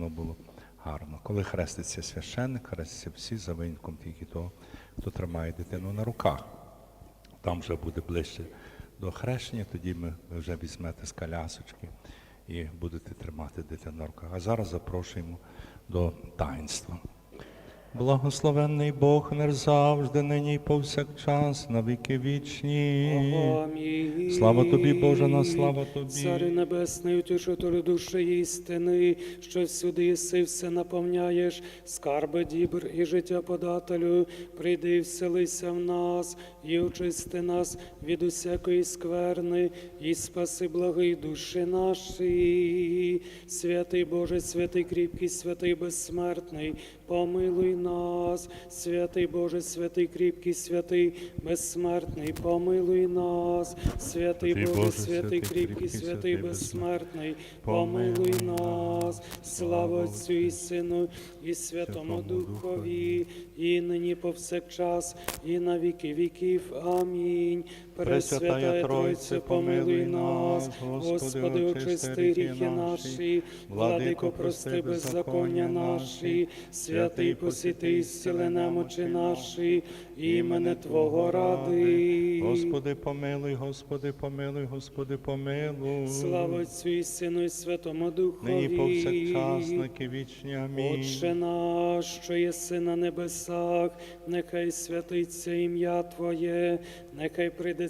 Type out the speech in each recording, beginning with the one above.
воно було гарно. Коли хреститься священник, хреститься всі за винятком тільки того, хто тримає дитину на руках. Там вже буде ближче до хрещення, тоді ми вже візьмете з колясочки і будете тримати дитину на руках. А зараз запрошуємо до таїнства. Благословенний Бог не завжди, нині і повсякчас, на віки вічні. Амінь. Слава тобі, Боже, на слава тобі. Царю небесний, утішителю душі істини, що всюди єси все наповняєш, скарби дібр і життя подателю, прийди і вселися в нас, і очисти нас від усякої скверни, і спаси благий душі наші. Святий Боже, святий кріпкий, святий безсмертний, помилуй нас, святий Боже, святий кріпкий, святий безсмертний, помилуй нас, святий Боже, святий кріпкий, святий безсмертний, помилуй нас, слава Отцю і Сину, і Святому Духові, і нині повсякчас, і на віки віки віків. Амінь. Пресвятая Тройце, помилуй нас, Господи, очисти гріхи наші, владико, прости беззаконня наші, святий посіти і зціли немочі наші, імене Твого ради. Господи, помилуй, Господи, помилуй, Господи, помилуй. Слава Отцю і Сину, і Святому Духові. Нині повсякчас, наки вічні. Амінь. Отче наш, що єси на небесах, нехай святиться ім'я Твоє, нехай прийде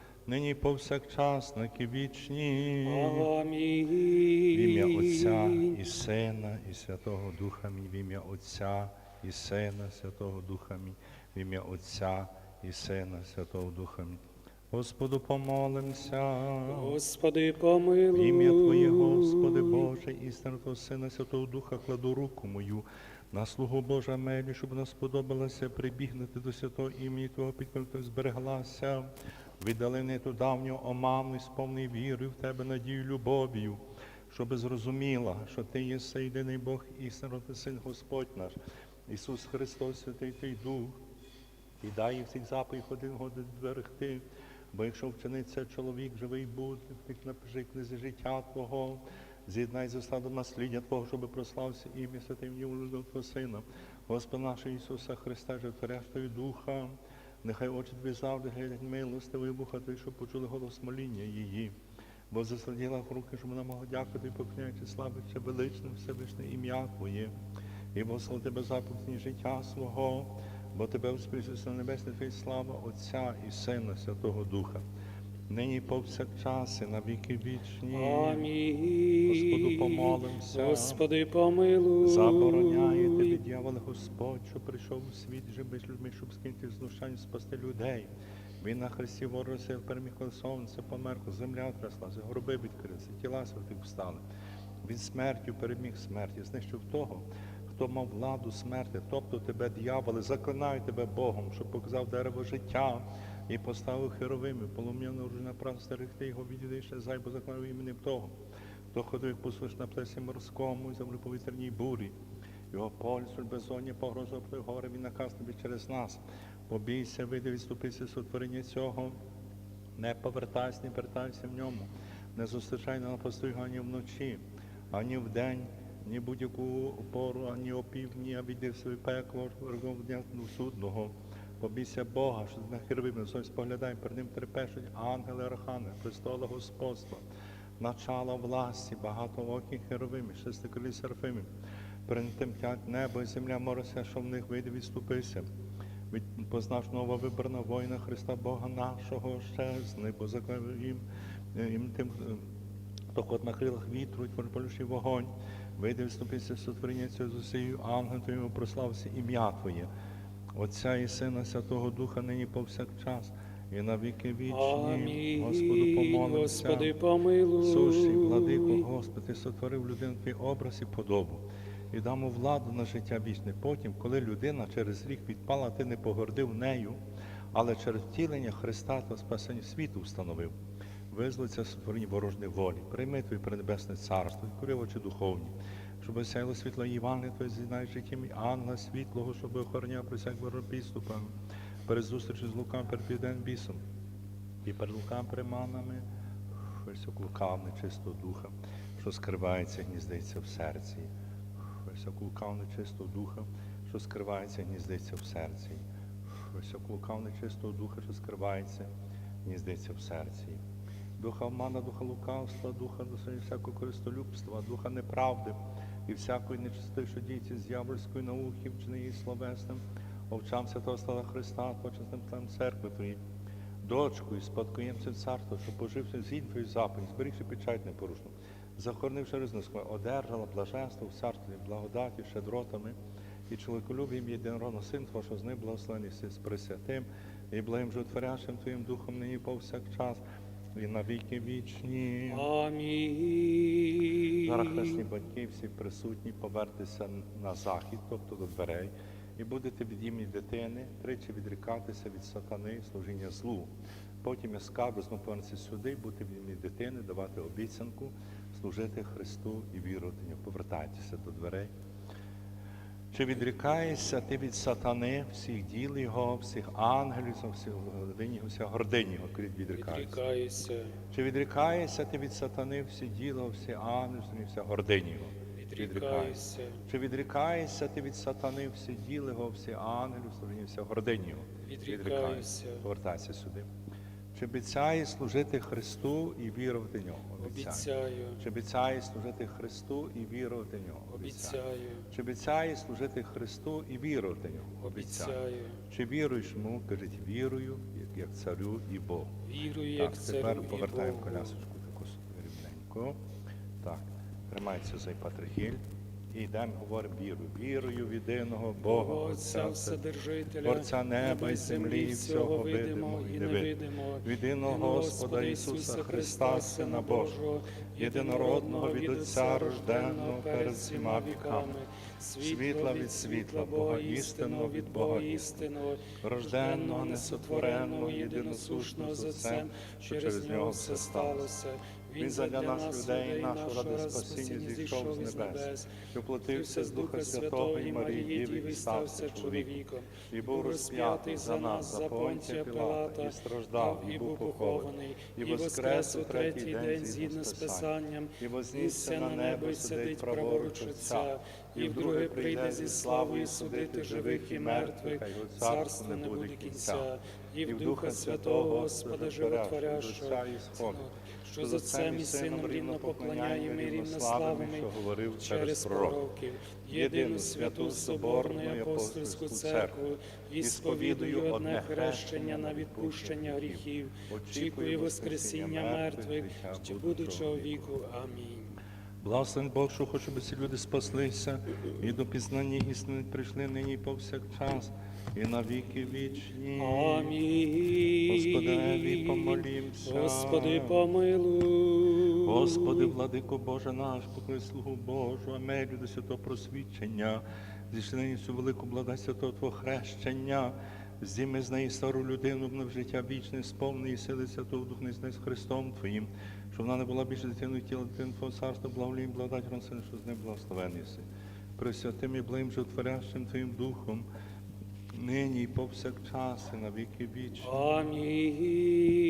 нині повсякчас, наки вічні. Амінь. В ім'я Отця і Сина, і Святого Духа мій, в ім'я Отця і Сина, Святого Духа мій, в ім'я Отця і Сина, Святого Духа мій. Господу помолимся. Господи, В ім'я Твоє, Господи Боже, істинно Твого Сина, Святого Духа, кладу руку мою на слугу Божа мелі, щоб вона сподобалася прибігнути до святого імені Твого підкорити збереглася. Віддалини ту давню оману, і сповни віри в Тебе, надію, любов'ю, щоби зрозуміла, що Ти є єдиний Бог, Ти Син Господь наш, Ісус Христос, Святий Твій Дух. І дай їй в цих заповідь один годин берегти. Бо якщо вчиниться чоловік живий буде, ти напиши книзі життя Твого, з'єднай з осадом насліддя Твого, щоб прослався ім'я святим Твого Сина, Господа нашого Ісуса Христа, животворяш Твої Духа, нехай очі Твої завжди глядять милостивий вуха той, щоб почули голос моління її. Бо засладіла в руки, щоб вона могла дякувати і поклоняючи славити величне всевишне ім'я Твоє. І послав тебе заповідні життя свого, бо тебе успішується на небесне Твій слава Отця і Сина Святого Духа. Нині повсякчас і на віки вічні. Амінь. Господу помолимся. Господи, помилуй. Забороняє тебе, дьявол Господь, що прийшов у світ, живи з людьми, щоб скинути знущань, спасти людей. Він на хресті воросив, переміг сонце, померкло, земля тряслася, гроби відкрилися, тіла святих встали. Він смертю переміг смерті, знищив того, хто мав владу смерти, тобто тебе, дьяволи, заклинаю тебе Богом, щоб показав дерево життя і поставив херовими, полум'яно на прав стерегти його відійди ще зайбо заклинаю іменем того, хто ходив послуш на плесі морському і землю повітряній бурі. Його польсуль безодні погрозив той горе, він наказ тобі через нас. Побійся, вийди, відступися сотворення цього. Не повертайся, не вертайся в ньому, не зустрічай на постійно ані вночі, ані вдень, ні будь-яку пору, ані опівдні, а віди в своє пекло, врагом дня судного. Побійся Бога, що на херовими, сон споглядай, перед ним трепещуть ангели, архани, престола Господства, начала власті, багатоокі херовими, шестикрилі серфими. Перед тим тять небо і земля морося, що в них вийде, відступися. Від познав нова вибрана воїна Христа Бога нашого щезни, бо їм, е, їм тим, е, хто ход на крилах вітру, і вогонь. Вийде відступися сотворення цього з усією ангел Твоєму прослався ім'я Твоє. Отця і Сина Святого Духа нині повсякчас і на віки вічні. Амінь. Господу помолимся. Господи, помилуй. Суші, владико, Господи, сотворив людину твій образ і подобу. І дамо владу на життя вічне. Потім, коли людина через рік відпала, ти не погордив нею, але через втілення Христа та спасення світу встановив. Визволиться сотворені ворожні волі, прийми Твоє пренебесне царство, і очі духовні, щоб осяяло світло Євангелія Твоє зізнає життям і ангела світлого, щоб охороняв при всяк ворог підступами, перед зустрічю з лукам перед південним бісом, і перед лукам приманами, ось лукав нечистого духа, що скривається, гніздиться в серці. Ось лукав нечистого духа, що скривається, гніздиться в серці. Ось лукав нечистого духа, що скривається, гніздиться в серці. Духа обмана, духа лукавства, духа досить всякого користолюбства, духа неправди і всякої що діється з дьявольської науки, вчини її словесним, овчам святого стала Христа, почесним там церкви Твої, дочку і спадкоємцем царства, що пожився з твою заповідь, зберігши печать непорушну, захоронивши ризноском, одержала блаженство в царстві, благодаті, щедротами і чоловіколюбієм єдинородного Син Твого, що з ним благословений з Пресвятим і благим животворящим Твоїм Духом нині повсякчас і на віки вічні. Зараз батьки, всі присутні, повертеся на захід, тобто до дверей, і будете від імені дитини тричі відрікатися від сатани, служіння злу. Потім я знову повернеться сюди, бути від імені дитини, давати обіцянку, служити Христу і вірувати в нього. Повертайтеся до дверей. Чи відрікаєшся ти від сатани, всіх діл його, всіх ангелів, всіх гордині його, всіх гордині його, відрікаєшся? Чи відрікаєшся ти від сатани всі діла, всі ангели, вся гордині його? Відрікаюся. Чи відрікаєшся ти від сатани всі діли його, всі служіння, вся гордині його? Відрікаюся. Повертайся сюди. Чи обіцяєш служити Христу і вірувати нього? Обіцяю. Чи обіцяєш служити Христу і вірувати нього? Обіцяю. Чи обіцяєш служити Христу і вірувати нього? Обіцяю. Чи віруєш йому? Кажіть, вірую, як, царю і Богу. Вірую, як царю тепер повертаємо колясочку таку собі рівненько. Так, тримається за патрихіль. І йдемо, говоримо віру. Вірую в єдиного Бога, Отця, Вседержителя, Творця неба і землі, і всього видимого і невидимого, в єдиного Господа Ісуса Христа, Сина Божого, єдинородного від Отця рожденного перед всіма віками, світла від світла, Бога істинного від Бога істинного, рожденного, несотвореного, єдиносушного з Отцем, що через нього все сталося. Він задля нас, людей, нашого ради спасіння зійшов з небес, і оплатився з Духа Святого і Марії Діви, і стався чоловіком, і був розп'ятий за нас, за Понтія Пилата, і страждав, і був похований, і воскрес у третій день згідно з Писанням, і вознісся на небо, і сидить праворуч Отця, і вдруге прийде зі славою судити живих і мертвих, царство не буде кінця, і в Духа Святого Господа Животворящого, що з Отцем і Сином рівно поклоняємо і рівно славимо, що говорив через пророків, єдину святу соборну і апостольську церкву, і сповідую одне хрещення на відпущення гріхів, очікую Воскресіння мертвих, ще будучого віку. Амінь. Благословен Бог, що хоче, щоб ці люди спаслися. І до пізнання істини прийшли нині повсякчас, і на віки вічні. Амінь. Господеві, помолімся. Господи, помилуй. Господи, владико Боже наш, покликай слугу Божу, Амелю до святого просвідчення, зійшли нині цю велику благодать святого Твого хрещення, здійми з неї стару людину в життя вічне, сповни і сили Святого Духа з Христом Твоїм, щоб вона не була більше дитиною тіла дитини Твого царства, благоволі благодать Ронсини, що з ним благословений. Пресвятим і благим животворящим Твоїм Духом, нині і повсякчас, і на віки вічні. Амінь.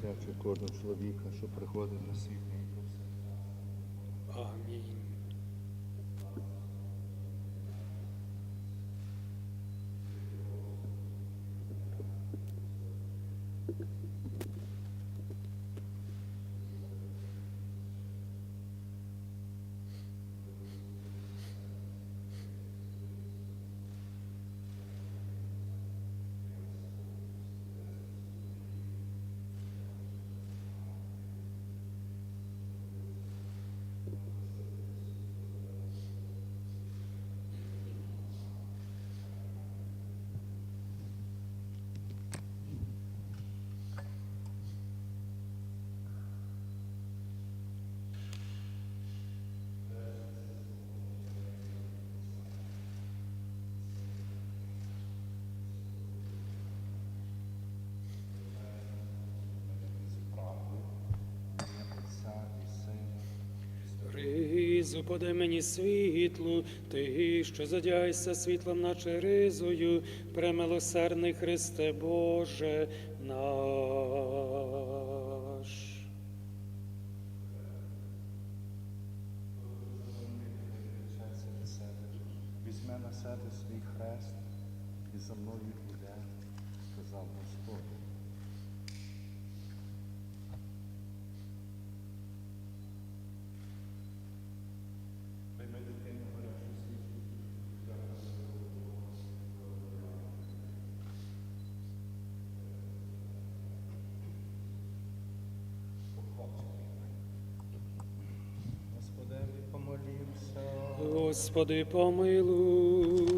Очищай кожного чоловіка, що приходить на світ. Амінь. Ризу, подай мені світлу, ти, що задяйся світлом, наче ризою, премилосердний Христе Боже наш. Візьме на себе свій хрест і за мною йде, сказав Господь. Прийми дитину гарячу свічку. Господеві помолімся. Господи, помилуй.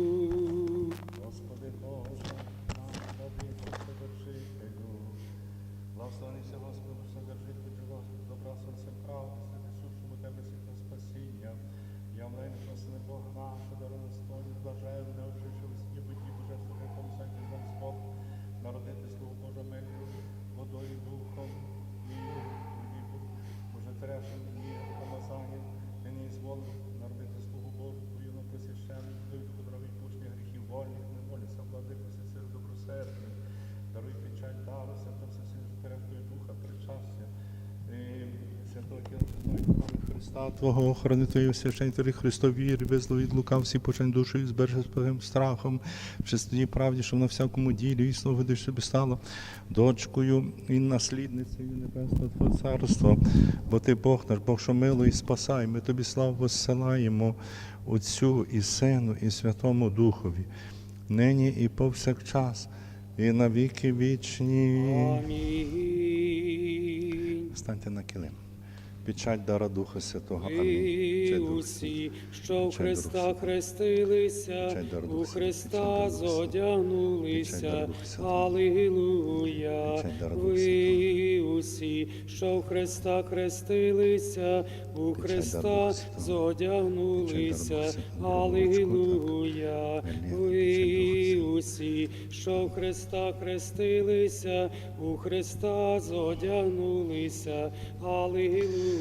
Христа, Твого охорони Твої священні Христові, визло від лука всі почань душу і збережи з Твоїм страхом, в чистоті правді, що на всякому ділі і слово видиш собі стало дочкою і наслідницею Небесного Твого Царства, бо Ти Бог наш, Бог, що мило і спасай, ми Тобі славу воссилаємо Отцю і Сину, і Святому Духові, нині і повсякчас, і на віки вічні. Амінь. Станьте на килим. Печать дара Духа Святого. Амінь. Усі, що в Христа хрестилися, у Христа зодягнулися. Алілуя. Ви усі, що в Христа хрестилися, у Христа зодягнулися. Алілуя. Ви усі, що в Христа хрестилися, у Христа зодягнулися. Алілуя.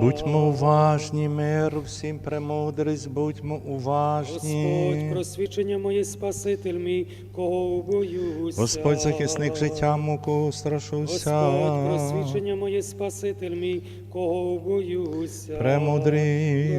Будьмо уважні, мир всім премудрість, будьмо уважні. Господь, просвічення моє Спаситель мій, кого боюся. Господь, захисник життя муку страшуся. Господь, просвічення моє Спаситель мій, кого боюся. До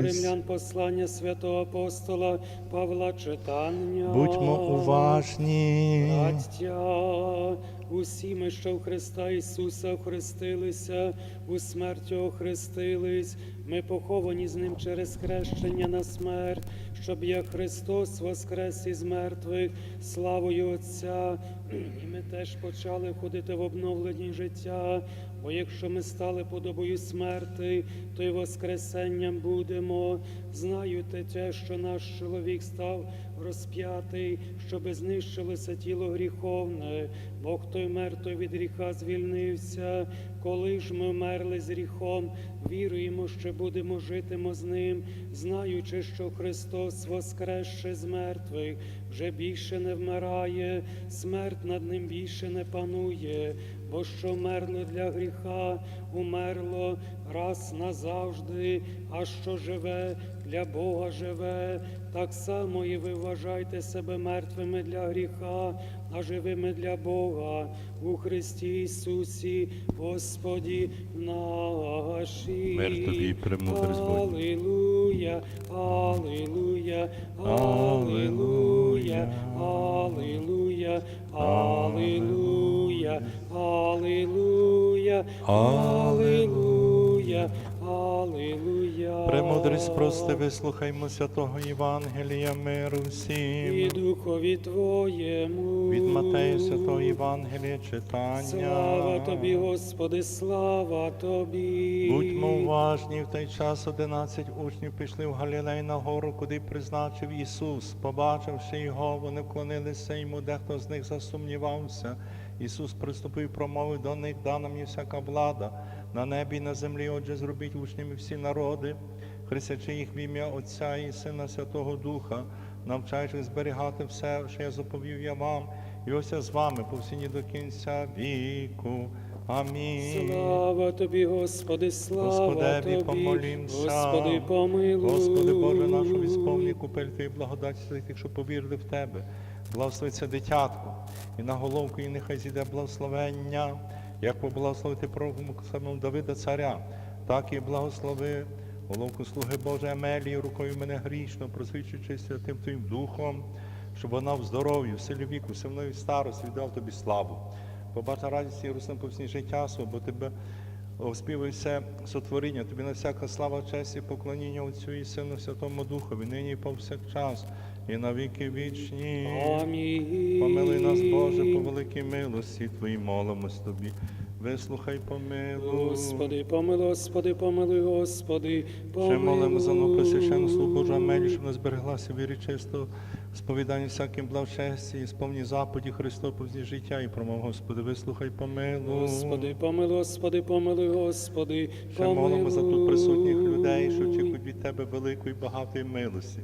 римлян послання святого апостола Павла читання. Будьмо уважні. Браття, усі ми, що в Христа Ісуса охрестилися, у смерть охрестились, ми поховані з Ним через хрещення на смерть, щоб як Христос воскрес із мертвих, славою Отця, і ми теж почали ходити в обновленні життя. Бо якщо ми стали подобою смерти, то й воскресенням будемо. Знаю те, що наш чоловік став розп'ятий, щоби знищилося тіло гріховне, бо хто й від гріха звільнився. Коли ж ми вмерли з гріхом, віруємо, що будемо житимо з ним, знаючи, що Христос воскресше з мертвих, вже більше не вмирає, смерть над ним більше не панує, бо що вмерло для гріха, умерло раз назавжди, а що живе для Бога живе, так само і ви вважайте себе мертвими для гріха, а живими для Бога у Христі Ісусі, Господі нашій. Мир тобі премудрість Божа. Алілуя, алілуя, алілуя, алілуя, алілуя, алілуя, алілуя, алілуя. Премудрість прости, вислухаймо святого Євангелія миру І духові Твоєму. Від Матея святого Євангелія читання. Слава Тобі, Господи, слава Тобі. Будьмо уважні, в той час одинадцять учнів пішли в Галілей на гору, куди призначив Ісус. Побачивши його, вони вклонилися йому, дехто з них засумнівався. Ісус приступив промовив до них, дана мені всяка влада на небі і на землі, отже, зробіть учнями всі народи, хрестячи їх в ім'я Отця і Сина Святого Духа, навчаючи зберігати все, що я заповів я вам, і ось я з вами по всі до кінця віку. Амінь. Слава тобі, Господи, слава Господеві, тобі, помолімся. Господи, помилуй. Господи Боже нашу вісповні купель Твої благодаті тих, що повірили в Тебе. Благословиться дитятко, і на головку і нехай зійде благословення, як поблагословити пророку самому Давида царя, так і благослови головку слуги Божої Амелії, рукою мене грішно, просвічуючи святим Твоїм Духом, щоб вона в здоров'ї, в силі віку, сильної старості віддав Тобі славу. Побача радість Єрусалим по всі життя бо Тебе Оспівуй все сотворіння, тобі на всяка слава, честь і поклоніння Отцю і Сину Святому Духові, нині і повсякчас, і на віки вічні. Амінь. Помилуй нас, Боже, по великій милості Твоїй молимось Тобі. Вислухай, помилуй. Господи, помилуй, Господи, помилуй, Господи, Ще молимо за новопресвящену слугу Божу Амелію, щоб не збереглася вірі чисто, сповідання всяким благочесті, і сповні заповіді Христоповзні життя і промов, Господи, вислухай, помилуй. Господи, помилуй, Господи, помилуй, Господи, Ще молимо за тут присутніх людей, що очікують від Тебе великої багатої милості,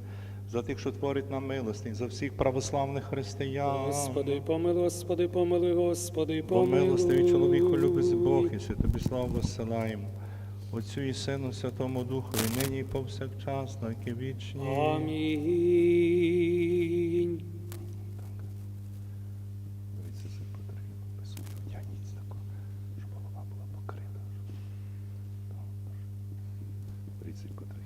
за тих, що творять нам милості, за всіх православних християн. Господи, помилуй, Господи, помилуй, Господи, Бо помилуй. милостивий чоловіку любить Бог, і все тобі славу розсилаємо. Отцю і Сину, Святому Духові, нині і повсякчас, на віки вічні. Амінь. Дивіться, це потрібно. Присутньо, вдягніть тако, щоб голова була покрита. Дивіться, котрий.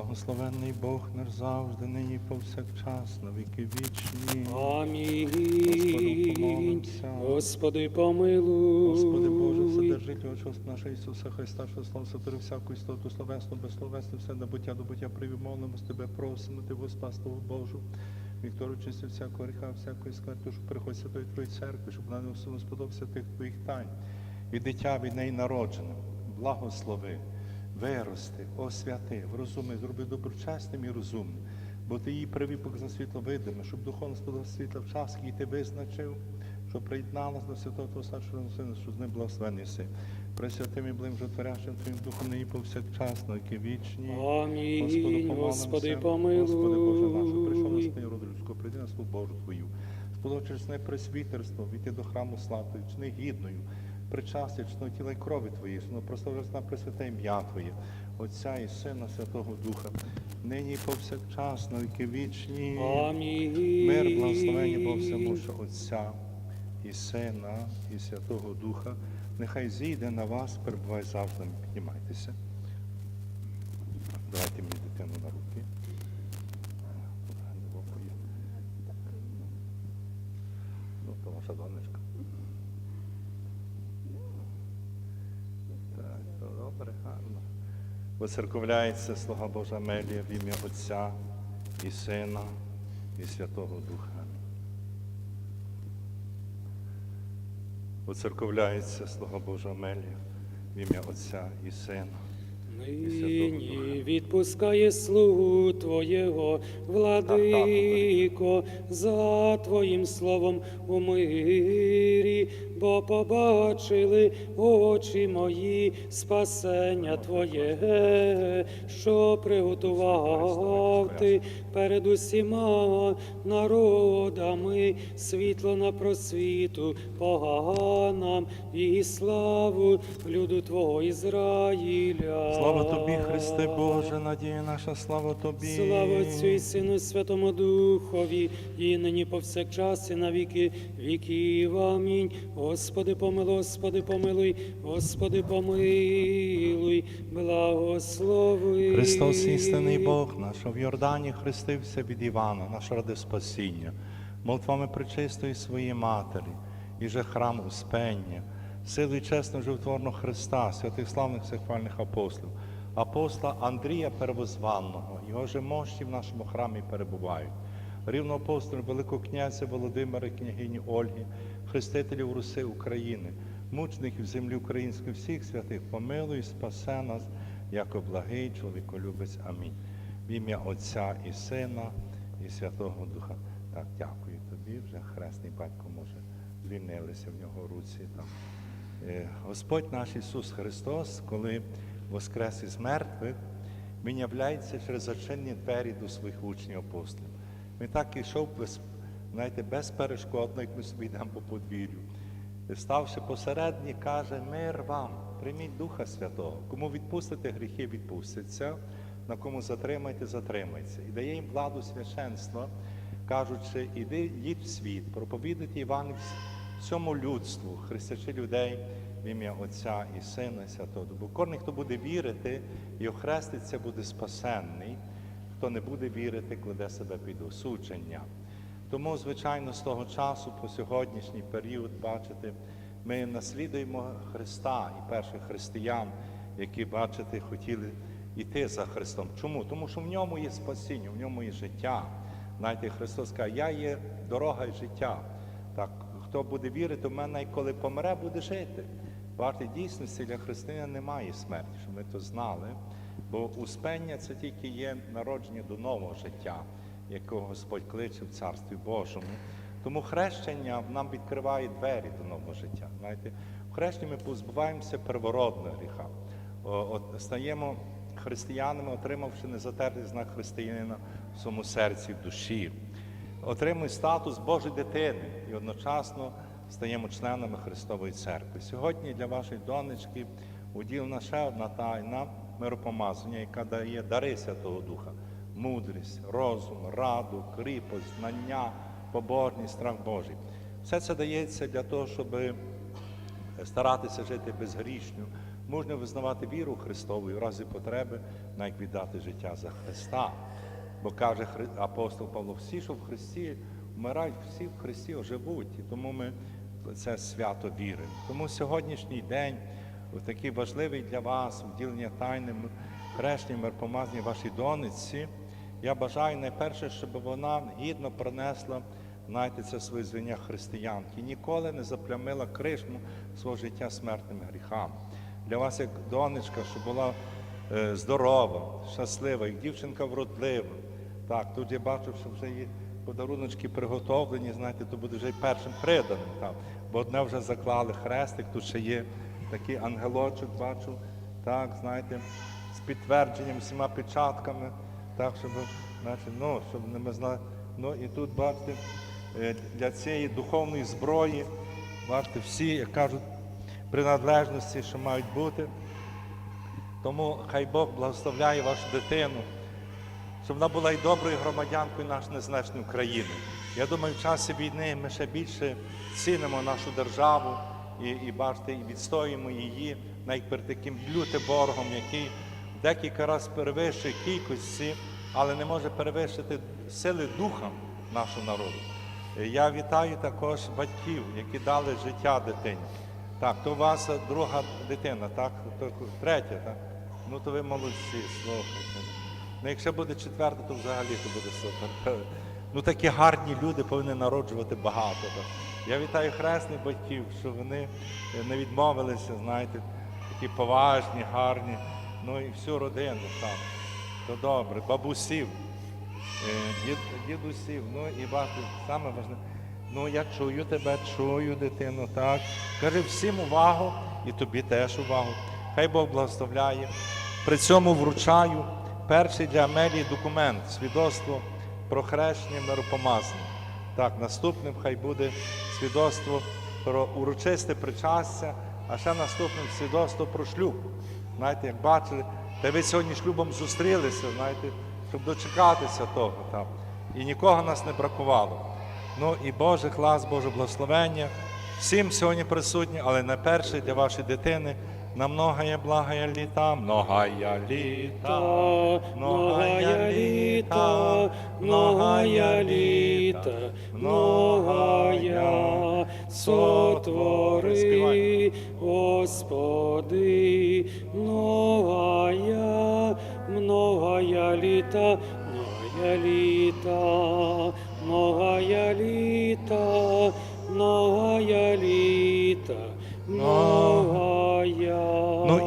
Благословенний Бог наш завжди, нині повсякчас, на віки вічні. Амінь. Господи, помилуй. Господи Боже, Вседержитель Отчого нашого Ісуса Христа, що слав сотворив всяку істоту, словесно, безсловесно, все на буття до буття привів, молимось Тебе, просимо Ти, Спастову Божу, Віктору чисти всякого гріха, всякої смерті, щоб приходь Святої Твоєї церкви, щоб вона не сподобався тих Твоїх тайн. І дитя від неї народжене, благослови, вирости, освяти, врозуми, зроби доброчесним і розумним. Бо ти її привів поки за світло видиме, щоб духовно сподобав світла в час, який ти визначив, що приєдналась до святого Твого старшого сина, що з ним благословений си. Пресвятим і блим жотворящим Твоїм духом нині повсякчас, на віки вічні. Амінь. помолимся. Господи, Господи Боже наш, прийшов на помилуй. роду людського, прийди на слуг Божу Твою. Сподобав через не пресвітерство, війти до храму славою, чини гідною, причастя, чного тіла й крові Твої, що прославляється на пресвяте ім'я Твоє, Отця і Сина Святого Духа, нині і повсякчас, на віки вічні. Амінь. Мир, благословення Бог всемогущого Отця і Сина, і Святого Духа, нехай зійде на вас, перебувай завжди, піднімайтеся. Давайте мені дитину на руки. Ну, то ваша донечка. Так, то. Воцерковляється слуга Божа Амелія в ім'я Отця і Сина, і Святого Духа. Воцерковляється слуга Божа Амелія в ім'я Отця і Сина. Нині відпускає слугу Твоєго, владико, за Твоїм словом у мирі, бо побачили очі мої спасення Твоє, що приготував Ти перед усіма народами, світло на просвіту поганам і славу люду Твого Ізраїля. Слава тобі, Христе Боже, надія наша, слава тобі. Слава Отцю і Сину, і Святому Духові, і нині повсякчас, і на віки віків. Амінь. Господи, помилуй, Господи, помилуй, Господи, помилуй, благослови. Христос, істинний Бог наш, в Йордані хрестився від Івана, наш ради спасіння, молитвами причистої своєї Матері, і же храм Успення, силою чесно животворного Христа, святих славних всехвальних апостолів, апостола Андрія Первозванного, його же мощі в нашому храмі перебувають. Рівно апостолів Великого князя Володимира і княгині Ольги, хрестителів Руси України, мучеників землі української, всіх святих, помилуй, спасе нас, як благий чоловіколюбець. Амінь. В ім'я Отця і Сина, і Святого Духа. Так, дякую тобі. Вже хресний батько може звільнилися в нього руці. Там. Е, Господь наш Ісус Христос, коли воскрес із мертвих, Він являється через зачинні двері до своїх учнів апостолів. Він так ішов без, знаєте, безперешкодно, як ми собі йдемо по подвір'ю. Ставши посередні, каже, мир вам, прийміть Духа Святого. Кому відпустите гріхи, відпустяться, на кому затримайте, затримайте. І дає їм владу священства, кажучи, іди, їдь в світ, проповідуйте Івану всьому людству, хрестячи людей в ім'я Отця і Сина, і Святого. Бо кожен, хто буде вірити і охреститься, буде спасенний. Хто не буде вірити, кладе себе під осудження. Тому, звичайно, з того часу по сьогоднішній період, бачите, ми наслідуємо Христа і перших християн, які, бачите, хотіли йти за Христом. Чому? Тому що в ньому є спасіння, в ньому є життя. Знаєте, Христос каже, я є дорога і життя. Так, хто буде вірити, в мене, і коли помре, буде жити. Бачите, дійсності для християнина немає смерті, щоб ми то знали. Бо успення це тільки є народження до нового життя, якого Господь кличе в Царстві Божому. Тому хрещення нам відкриває двері до нового життя. Знаєте, в хрещенні ми позбуваємося первородного гріха. От, стаємо християнами, отримавши незатертий знак християнина в своєму серці, в душі. Отримуємо статус Божої дитини і одночасно стаємо членами Христової церкви. Сьогодні для вашої донечки уділена ще одна тайна миропомазання, яка дає дари Святого Духа, мудрість, розум, раду, кріпость, знання, побожність, страх Божий. Все це дається для того, щоб старатися жити безгрішньо, можна визнавати віру Христову і в разі потреби навіть віддати життя за Христа. Бо каже апостол Павло, всі, що в Христі вмирають, всі в Христі оживуть. І тому ми це свято віримо. Тому сьогоднішній день, такий важливий для вас, вділення тайним хрещенням мирпомазні вашій донеці, я бажаю найперше, щоб вона гідно пронесла знаєте, це своє звання християнки. Ніколи не заплямила кришму свого життя смертними гріхами. Для вас, як донечка, щоб була е, здорова, щаслива, як дівчинка вродлива. Так, тут я бачу, що вже є подаруночки приготовлені, знаєте, то буде вже й першим приданим. Там. Бо одне вже заклали хрестик, тут ще є такий ангелочок, бачу, так, знаєте, з підтвердженням, всіма печатками, так, щоб, значить, ну, щоб не ми знали. Ну і тут, бачите, е, для цієї духовної зброї, бачите, всі, як кажуть, принадлежності, що мають бути. Тому хай Бог благословляє вашу дитину, щоб вона була і доброю громадянкою нашої незалежної України. Я думаю, в часі війни ми ще більше цінимо нашу державу і, і бачите, і відстоюємо її навіть перед таким лютим ворогом, який декілька разів перевищує кількості, але не може перевищити сили духа нашого народу. Я вітаю також батьків, які дали життя дитині. Так, то у вас друга дитина, так? Третя, так? Ну то ви молодці, слухайте. Ну, якщо буде четверта, то взагалі то буде супер. Ну такі гарні люди повинні народжувати багато. Я вітаю хресних батьків, що вони не відмовилися, знаєте, такі поважні, гарні. ну і всю родину там. То добре, бабусів, е, дід, дідусів, ну і багато саме важне. Ну я чую тебе, чую, дитину, так. Кажи всім увагу і тобі теж увагу. Хай Бог благословляє. При цьому вручаю перший для Амелії документ, свідоцтво про хрещення миропомазання. Так, наступним хай буде свідоцтво про урочисте причастя, а ще наступним свідоцтво про шлюб. Знаєте, як бачили, та ви сьогодні шлюбом зустрілися, знаєте, щоб дочекатися того там. І нікого нас не бракувало. Ну і Божий клас, Боже благословення. Всім сьогодні присутні, але найперше для вашої дитини на многое благая літа, многая літа, многая літа, многая літа, многая сотвори, Господи, многая, многая літа, многая літа, многая літа,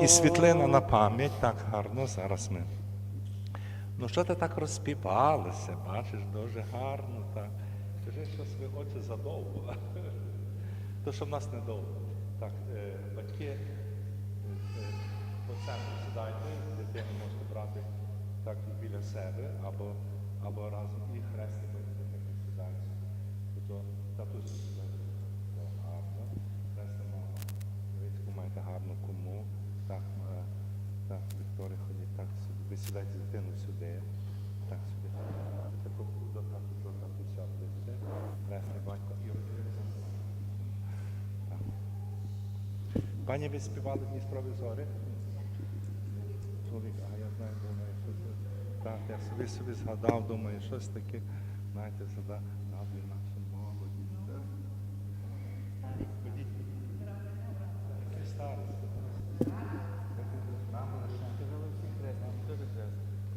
і світлина на пам'ять, так гарно зараз ми. Ну що ти так розпівалася, бачиш, дуже гарно так. Скажи, що свої очі задовго. То, що в нас недовго. Так, е, батьки е, е, по центру сідайте, дитину можете брати так біля себе, або, або разом і так і сідають. Тобто татусь сідає. Гарно. Хресна мама. Дивіться, маєте гарну кому. Так, е, так, Вікторія ходить, так сюди. Ви сідайте дитину сюди. Так, сюди. Таку до тату, до татуся ближче. Хресний батько. Так. Пані, ви співали Дністрові зорі? Чоловік, а я знаю, думаю, що це. Так, я собі собі згадав, думаю, щось таке, знаєте, згадую нашу молоді. Ходіть. Який старості. Нам лише. Ти жили всі хресні, нам теж хрест. Прошу? Зараз пам'ятаю. Дитина, ходіть, пане. Вставайте з хресту з цього. Так ось цього. Так. Так